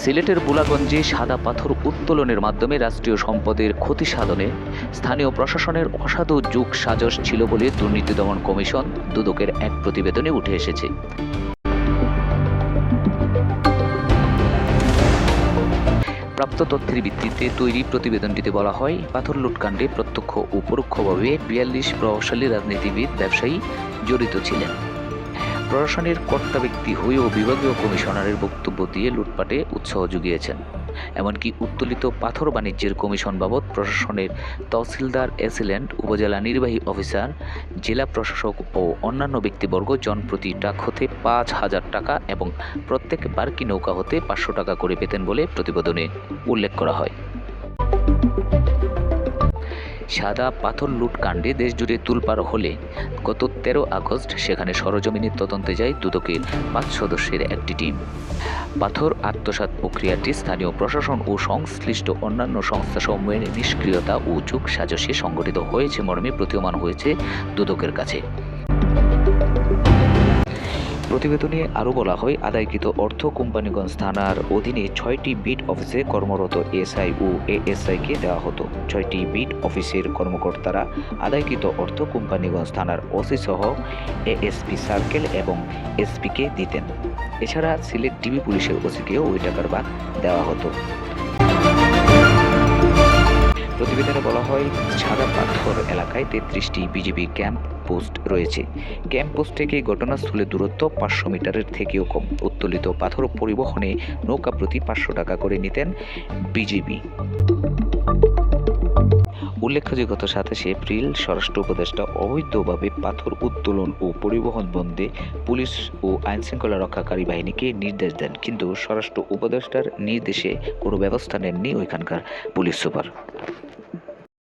সিলেটের বুলাগঞ্জে সাদা পাথর উত্তোলনের মাধ্যমে রাষ্ট্রীয় সম্পদের ক্ষতি সাধনে স্থানীয় প্রশাসনের অসাধু যুগ সাজস ছিল বলে দুর্নীতি দমন কমিশন দুদকের এক প্রতিবেদনে উঠে এসেছে। প্রাপ্ত তথ্যের ভিত্তিতে তৈরি প্রতিবেদনটিতে বলা হয়, পাথর লুটকাণ্ডে প্রত্যক্ষ ও পরোক্ষভাবে বিয়াল্লিশ প্রভাবশালী রাজনীতিবিদ, ব্যবসায়ী জড়িত ছিলেন। প্রশাসনের কর্তা ব্যক্তি হয়েও বিভাগীয় কমিশনারের বক্তব্য দিয়ে লুটপাটে উৎসাহ জুগিয়েছেন এমনকি উত্তোলিত পাথর বাণিজ্যের কমিশন বাবদ প্রশাসনের তহসিলদার এসিলেন্ট, উপজেলা নির্বাহী অফিসার, জেলা প্রশাসক ও অন্যান্য ব্যক্তিবর্গ জনপ্রতি ডাক হতে পাঁচ হাজার টাকা এবং প্রত্যেক বার্কি নৌকা হতে পাঁচশো টাকা করে পেতেন বলে প্রতিবেদনে উল্লেখ করা হয়। সাদা পাথর লুটকাণ্ডে দেশ দেশজুড়ে তুলপার হলে গত তেরো আগস্ট সেখানে সরজমিনের তদন্তে যায় দুদকের পাঁচ সদস্যের একটি টিম। পাথর আত্মসাত প্রক্রিয়াটি স্থানীয় প্রশাসন ও সংশ্লিষ্ট অন্যান্য সংস্থা সমূহের নিষ্ক্রিয়তা ও যুগ সাজসে সংগঠিত হয়েছে মর্মে প্রতীয়মান হয়েছে দুদকের কাছে। প্রতিবেদনে আরও বলা হয়, আদায়কৃত অর্থ কোম্পানিগঞ্জ থানার অধীনে ছয়টি বিট অফিসে কর্মরত এসআই ও এএসআইকে দেওয়া হতো। ছয়টি বিট অফিসের কর্মকর্তারা আদায়কৃত অর্থ কোম্পানিগঞ্জ থানার ওসি সহ এএসপি সার্কেল এবং এসপিকে দিতেন। এছাড়া সিলেট ডিবি পুলিশের ওসিকেও ওই টাকার ভাগ দেওয়া হতো। প্রতিবেদনে বলা হয় সাদা পাথর এলাকায় তেত্রিশটি বিজেপি ক্যাম্প পোস্ট রয়েছে। ক্যাম্প পোস্ট থেকে ঘটনাস্থলে দূরত্ব পাঁচশো মিটারের থেকেও কম। উত্তোলিত পাথর পরিবহনে নৌকা প্রতি পাঁচশো টাকা করে নিতেন বিজেপি উল্লেখ্য যে গত সাতাশে এপ্রিল স্বরাষ্ট্র উপদেষ্টা অবৈধভাবে পাথর উত্তোলন ও পরিবহন বন্ধে পুলিশ ও আইনশৃঙ্খলা রক্ষাকারী বাহিনীকে নির্দেশ দেন, কিন্তু স্বরাষ্ট্র উপদেষ্টার নির্দেশে কোনো ব্যবস্থা নেননি ওইখানকার পুলিশ সুপার।